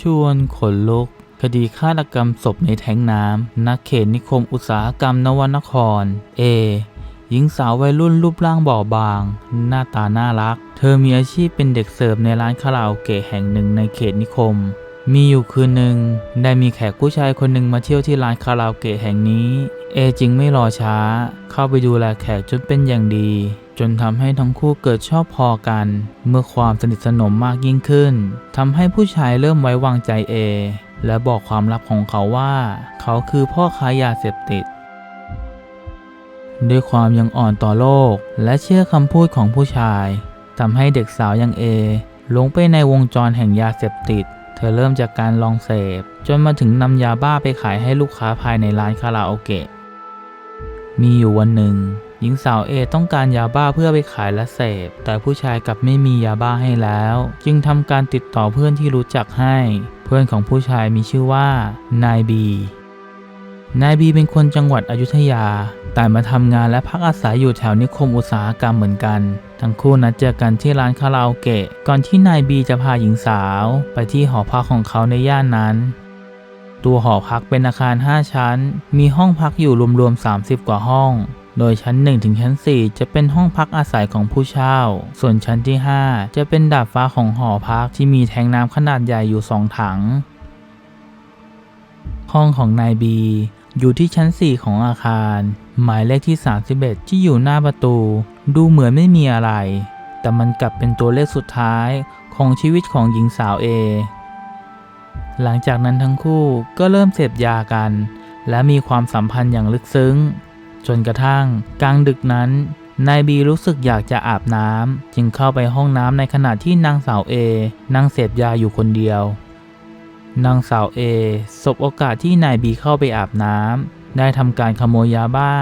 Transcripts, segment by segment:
ชวนขนลุก คดีฆาตกรรมศพในแท้งน้ำนักเขตนิคมอุตสาหกรรมนวนคร เอ หญิงสาววัยรุ่นรูปร่างบอบบาง หน้าตาน่ารัก เธอมีอาชีพเป็นเด็กเสิร์ฟในร้านคาราโอเกะแห่งหนึ่งในเขตนิคม มีอยู่คืนหนึ่งได้มีแขกผู้ชายคนหนึ่งมาเที่ยวที่ร้านคาราโอเกะแห่งนี้ เอจึงไม่รอช้า เข้าไปดูแลแขกจนเป็นอย่างดี จนทำให้ทั้งคู่เกิดชอบพอกัน เมื่อความสนิทสนมมากยิ่งขึ้นทำให้ผู้ชายเริ่มไว้วางใจเอ และบอกความลับของเขาว่า เขาคือพ่อค้ายาเสพติด ด้วยความยังอ่อนต่อโลก และเชื่อคำพูดของผู้ชายทำให้เด็กสาวอย่างเอหลงไปในวงจรแห่งยาเสพติด เธอเริ่มจากการลองเสพ จนมาถึงนำยาบ้าไปขายให้ลูกค้าภายในร้านคาราโอเกะ มีอยู่วันหนึ่ง หญิงสาวเอต้องการยาบ้าเพื่อไปขายและเสพ แต่ผู้ชายกลับไม่มียาบ้าให้แล้ว จึงทำการติดต่อเพื่อนที่รู้จักให้ เพื่อนของผู้ชายมีชื่อว่านายบีนายบีเป็นคนจังหวัดอยุธยา แต่มาทำงานและพักอาศัยอยู่แถวนิคมอุตสาหกรรมเหมือนกัน ทั้งคู่นัดเจอกันที่ร้านคาราโอเกะ ก่อนที่นายบีจะพาหญิงสาว ไปที่หอพักของเขาในย่านนั้น ตัวหอพักเป็นอาคาร 5 ชั้น มีห้องพักอยู่รวมๆ 30 กว่าห้อง โดยชั้น 1 ถึงชั้น 4 จะเป็นห้องพักอาศัยของผู้เช่า ส่วนชั้นที่ 5 จะเป็นดาดฟ้าของหอพักที่มีแทงน้ำขนาดใหญ่อยู่ 2 ถัง ห้องของนายบีอยู่ที่ชั้น 4 ของอาคาร หมายเลขที่ 31 ที่อยู่หน้าประตู ดูเหมือนไม่มีอะไร แต่มันกลับเป็นตัวเลขสุดท้ายของชีวิตของหญิงสาวเอ หลังจากนั้นทั้งคู่ก็เริ่มเสพยากัน และมีความสัมพันธ์อย่างลึกซึ้ง จนกระทั่ง กลางดึกนั้นนายบีรู้สึกอยากจะอาบน้ำจึงเข้าไปห้องน้ำในขณะที่นางสาวเอนั่งเสพยาอยู่คนเดียว นางสาวเอสบโอกาสที่นายบีเข้าไปอาบน้ำได้ทำการขโมยยาบ้า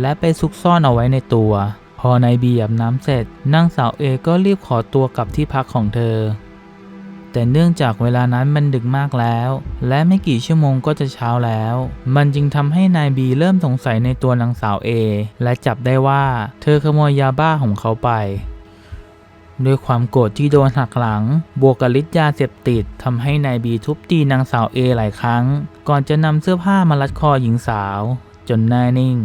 และไปซุกซ่อนเอาไว้ในตัว พอนายบีอาบน้ำเสร็จนางสาวเอก็รีบขอตัวกลับที่พักของเธอ แต่เนื่องจากเวลานั้นมันดึกมากแล้ว และไม่กี่ชั่วโมงก็จะเช้าแล้ว มันจึงทำให้นายบีเริ่มสงสัยในตัวนางสาวเอและจับได้ว่า เธอขโมยยาบ้าของเขาไปด้วยความโกรธที่โดนหักหลัง บวกกับฤทธิ์ยาเสพติดทำให้นายบีทุบตีนางสาวเอหลายครั้ง ก่อนจะนำเสื้อผ้ามารัดคอหญิงสาว จนแน่นิ่ง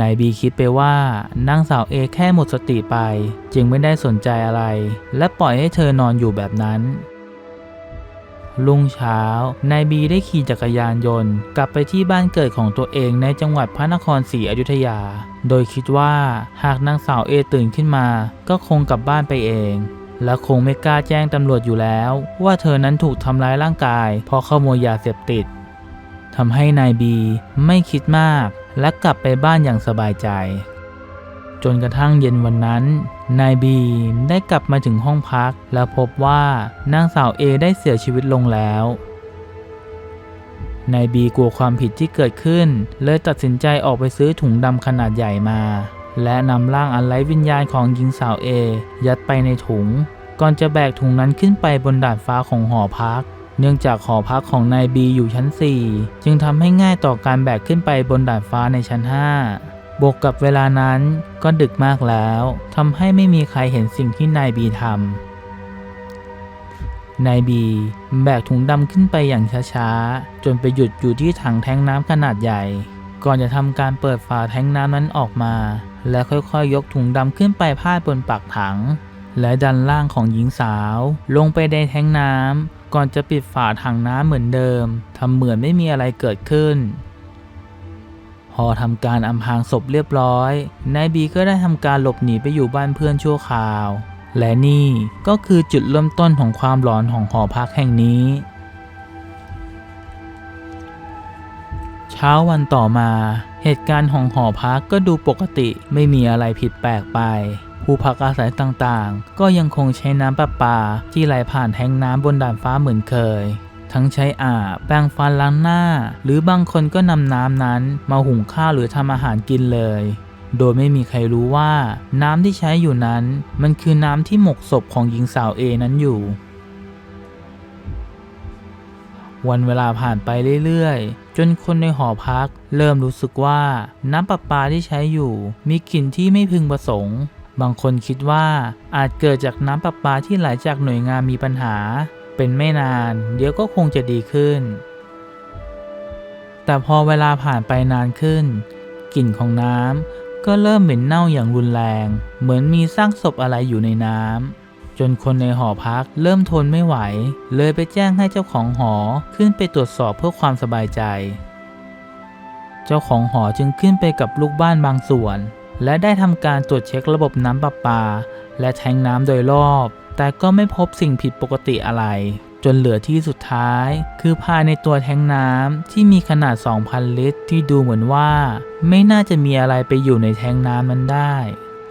นายบีคิดไปว่านางสาวเอแค่หมดสติไป จึงไม่ได้สนใจอะไร และปล่อยให้เธอนอนอยู่แบบนั้น รุ่งเช้า นายบีได้ขี่จักรยานยนต์ กลับไปที่บ้านเกิดของตัวเองในจังหวัดพระนครศรีอยุธยา โดยคิดว่าหากนางสาวเอตื่นขึ้นมา ก็คงกลับบ้านไปเอง และคงไม่กล้าแจ้งตำรวจอยู่แล้ว ว่าเธอนั้นถูกทำร้ายร่างกายเพราะขโมยยาเสพติดทำให้นายบีไม่คิดมากและกลับไปบ้านอย่างสบายใจ จนกระทั่งเย็นวันนั้น นายบีได้กลับมาถึงห้องพัก และพบว่านางสาวเอได้เสียชีวิตลงแล้วนายบีกลัวความผิดที่เกิดขึ้น เลยตัดสินใจออกไปซื้อถุงดำขนาดใหญ่มา และนำร่างอันไร้วิญญาณของหญิงสาวเอ ยัดไปในถุง ก่อนจะแบกถุงนั้นขึ้นไปบนดาดฟ้าของหอพัก เนื่องจากหอพักของนายบีอยู่ชั้น 4 จึงทำให้ง่ายต่อการแบกขึ้นไปบนดาดฟ้าในชั้น 5 บวกกับเวลานั้นก็ดึกมากแล้วทำให้ไม่มีใครเห็นสิ่งที่นายบีทำนายบีแบกถุงดำขึ้นไปอย่างช้าๆ จนไปหยุดอยู่ที่ถังแทงน้ำขนาดใหญ่ ก่อนจะทำการเปิดฝาแทงน้ำนั้นออกมา และค่อยๆ ยกถุงดำขึ้นไปพาดบนปากถัง และดันล่างของหญิงสาว ลงไปในแทงน้ำก่อนจะปิดฝาถังน้ำเหมือนเดิมทำเหมือนไม่มีอะไรเกิดขึ้น พอทำการอำพรางศพเรียบร้อย นายบีก็ได้ทำการหลบหนีไปอยู่บ้านเพื่อนชั่วคราว และนี่ก็คือจุดเริ่มต้นของความหลอนของหอพักแห่งนี้ เช้าวันต่อมา เหตุการณ์ของหอพักก็ดูปกติไม่มีอะไรผิดแปลกไป ผู้พักอาศัยต่างๆ ก็ยังคงใช้น้ำประปาที่ไหลผ่านแทงน้ำบนดานฟ้าเหมือนเคย ทั้งใช้อาบแปรงฟันล้างหน้า หรือบางคนก็นำน้ำนั้น มาหุงข้าวหรือทำอาหารกินเลย โดยไม่มีใครรู้ว่า น้ำที่ใช้อยู่นั้น มันคือน้ำที่หมกศพของหญิงสาวเอนั้นอยู่ วันเวลาผ่านไปเรื่อยๆ จนคนในหอพัก เริ่มรู้สึกว่าน้ำประปาที่ใช้อยู่ มีกลิ่นที่ไม่พึงประสงค์บางคนคิดว่าอาจเกิดจากน้ำประปาที่ไหลจากหน่วยงานมีปัญหา เป็นไม่นาน เดี๋ยวก็คงจะดีขึ้น แต่พอเวลาผ่านไปนานขึ้น กลิ่นของน้ำก็เริ่มเหม็นเน่าอย่างรุนแรง เหมือนมีซากศพอะไรอยู่ในน้ำจนคนในหอพักเริ่มทนไม่ไหว เลยไปแจ้งให้เจ้าของหอขึ้นไปตรวจสอบเพื่อความสบายใจ เจ้าของหอจึงขึ้นไปกับลูกบ้านบางส่วน และได้ทำการตรวจเช็คระบบน้ำประปา และแทงน้ำโดยรอบ แต่ก็ไม่พบสิ่งผิดปกติอะไร จนเหลือที่สุดท้าย คือภายในตัวแทงน้ำที่มีขนาด 2,000 ลิตร ที่ดูเหมือนว่า ไม่น่าจะมีอะไรไปอยู่ในแทงน้ำนั้นได้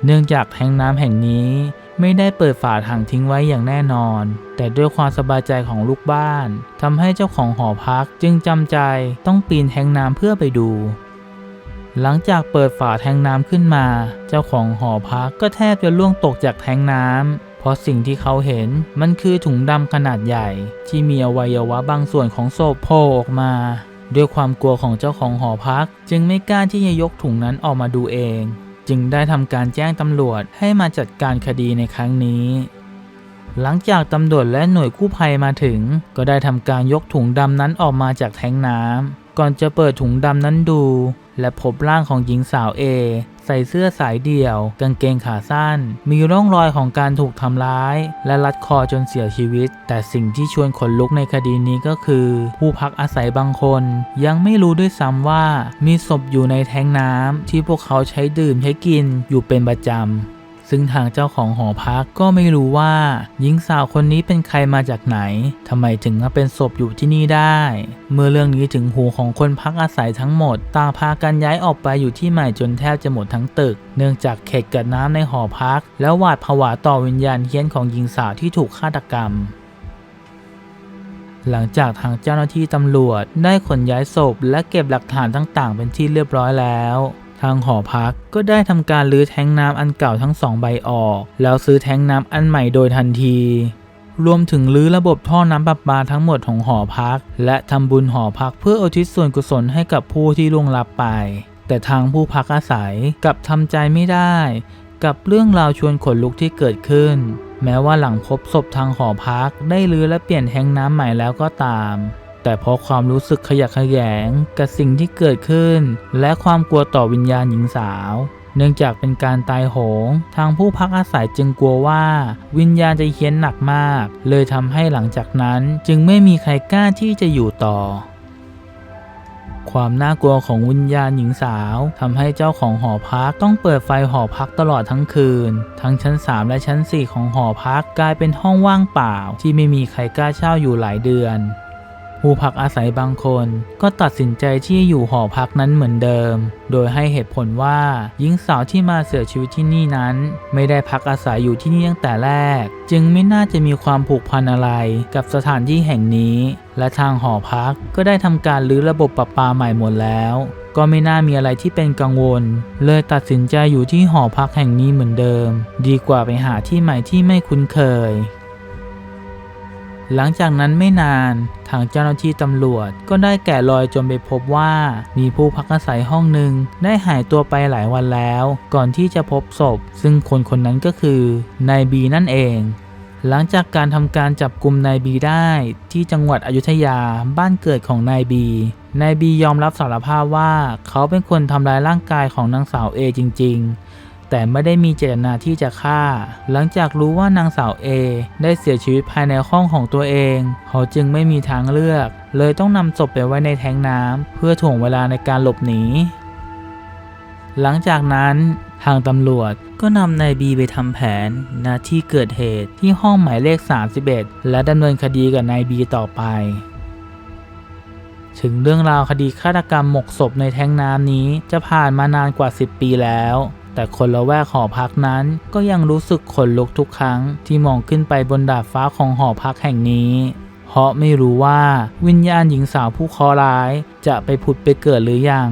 เนื่องจากแทงน้ำแห่งนี้ไม่ได้เปิดฝาถังทิ้งไว้อย่างแน่นอน แต่ด้วยความสบายใจของลูกบ้านทำให้เจ้าของหอพักจึงจำใจต้องปีนแทงน้ำเพื่อไปดู หลังจากเปิดฝาแทงน้ำขึ้นมา เจ้าของหอพักก็แทบจะล่วงตกจากแทงน้ำ เพราะสิ่งที่เขาเห็นมันคือถุงดำขนาดใหญ่ ที่มีอวัยวะบางส่วนของศพโผล่ออกมา ด้วยความกลัวของเจ้าของหอพัก จึงไม่กล้าที่จะยกถุงนั้นออกมาดูเอง จึงได้ทำการแจ้งตำรวจให้มาจัดการคดีในครั้งนี้หลังจากตำรวจและหน่วยกู้ภัยมาถึง ก็ได้ทำการยกถุงดำนั้นออกมาจากแทงน้ำก่อนจะเปิดถุงดำนั้นดู และพบร่างของหญิงสาวเอ ใส่เสื้อสายเดี่ยว กางเกงขาสั้น มีร่องรอยของการถูกทำร้าย และรัดคอจนเสียชีวิต แต่สิ่งที่ชวนขนลุกในคดีนี้ก็คือ ผู้พักอาศัยบางคน ยังไม่รู้ด้วยซ้ำว่า มีศพอยู่ในแท้งน้ำที่พวกเขาใช้ดื่มใช้กินอยู่เป็นประจำ ซึ่งทางเจ้าของหอพักก็ไม่รู้ว่า หญิงสาวคนนี้เป็นใครมาจากไหนทำไมถึงมาเป็นศพอยู่ที่นี่ได้ เมื่อเรื่องนี้ถึงหูของคนพักอาศัยทั้งหมด ต่างพากันย้ายออกไปอยู่ที่ใหม่จนแทบจะหมดทั้งตึก เนื่องจากเข็ดกับน้ำในหอพัก แล้วหวาดผวาต่อวิญญาณเฮี้ยนของหญิงสาวที่ถูกฆาตกรรมหลังจากทางเจ้าหน้าที่ตำรวจได้ขนย้ายศพและเก็บหลักฐานต่างๆ เป็นที่เรียบร้อยแล้ว ทางหอพักก็ได้ทำการรื้อแท้งน้ำอันเก่าทั้งสองใบออก แล้วซื้อแท้งน้ำอันใหม่โดยทันที รวมถึงรื้อระบบท่อน้ำประปาทั้งหมดของหอพัก และทำบุญหอพักเพื่ออุทิศส่วนกุศลให้กับผู้ที่ล่วงลับไป แต่ทางผู้พักอาศัยกลับทำใจไม่ได้ กับเรื่องราวชวนขนลุกที่เกิดขึ้น แม้ว่าหลังพบศพทางหอพักได้รื้อและเปลี่ยนแทงน้ำใหม่แล้วก็ตาม แต่เพราะความรู้สึกขยะแขยงกับสิ่งที่เกิดขึ้น และความกลัวต่อวิญญาณหญิงสาว เนื่องจากเป็นการตายโหง ทางผู้พักอาศัยจึงกลัวว่า วิญญาณจะเฮี้ยนหนักมาก เลยทำให้หลังจากนั้นจึงไม่มีใครกล้าที่จะอยู่ต่อความน่ากลัวของวิญญาณหญิงสาวทำให้เจ้าของหอพักต้องเปิดไฟหอพักตลอดทั้งคืน ทั้งชั้น 3 และชั้น 4 ของหอพักกลายเป็นห้องว่างเปล่า ที่ไม่มีใครกล้าเช่าอยู่หลายเดือน ผู้พักอาศัยบางคนก็ตัดสินใจที่จะอยู่หอพักนั้นเหมือนเดิม โดยให้เหตุผลว่าหญิงสาวที่มาเสียชีวิตที่นี่นั้น ไม่ได้พักอาศัยอยู่ที่นี่ตั้งแต่แรก จึงไม่น่าจะมีความผูกพันอะไรกับสถานที่แห่งนี้ และทางหอพักก็ได้ทำการรื้อระบบประปาใหม่หมดแล้ว ก็ไม่น่ามีอะไรที่เป็นกังวล เลยตัดสินใจอยู่ที่หอพักแห่งนี้เหมือนเดิม ดีกว่าไปหาที่ใหม่ที่ไม่คุ้นเคย หลังจากนั้นไม่นานทางเจ้าหน้าที่ตำรวจก็ได้แกะรอยจนไปพบว่า มีผู้พักอาศัยห้องหนึ่งได้หายตัวไปหลายวันแล้ว ก่อนที่จะพบศพ ซึ่งคนคนนั้นก็คือนายบีนั่นเอง หลังจากการทำการจับกลุ่มนายบีได้ที่จังหวัดอยุธยาบ้านเกิดของนายบีนายบียอมรับสารภาพว่าเขาเป็นคนทำร้ายร่างกายของนางสาวเอจริง ๆ แต่ไม่ได้มีเจตนาที่จะฆ่า หลังจากรู้ว่านางสาวเอได้เสียชีวิตภายในห้องของตัวเอง เขาจึงไม่มีทางเลือก เลยต้องนำศพไปไว้ในแทงน้ำเพื่อถ่วงเวลาในการหลบหนี หลังจากนั้นทางตำรวจก็นำนายบีไปทำแผนณที่เกิดเหตุที่ห้องหมายเลข 31 และดำเนินคดีกับนายบีต่อไป ถึงเรื่องราวคดีฆาตกรรมหมกศพในแท้งน้ำนี้จะผ่านมานานกว่า 10 ปีแล้ว แต่คนละแวกหอพักนั้นก็ยังรู้สึกขนลุกทุกครั้งที่มองขึ้นไปบนดาดฟ้าของหอพักแห่งนี้ เพราะไม่รู้ว่าวิญญาณหญิงสาวผู้เคราะห์ร้าย จะไปผุดไปเกิดหรือยัง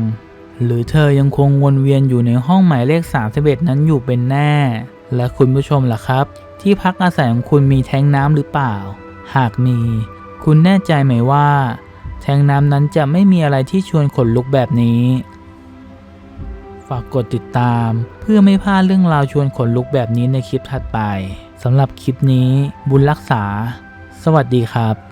หรือเธอยังคงวนเวียนอยู่ในห้องหมายเลข 31 นั้นอยู่เป็นแน่ และคุณผู้ชมล่ะครับ ที่พักอาศัยของคุณมีแท้งน้ำหรือเปล่า หากมี คุณแน่ใจไหมว่า แทงน้ำนั้นจะไม่มีอะไรที่ชวนขนลุกแบบนี้ ฝากกดติดตาม เพื่อไม่พลาดเรื่องราวชวนขนลุกแบบนี้ในคลิปถัดไปสำหรับคลิปนี้บุญรักษาสสวัสดีครับ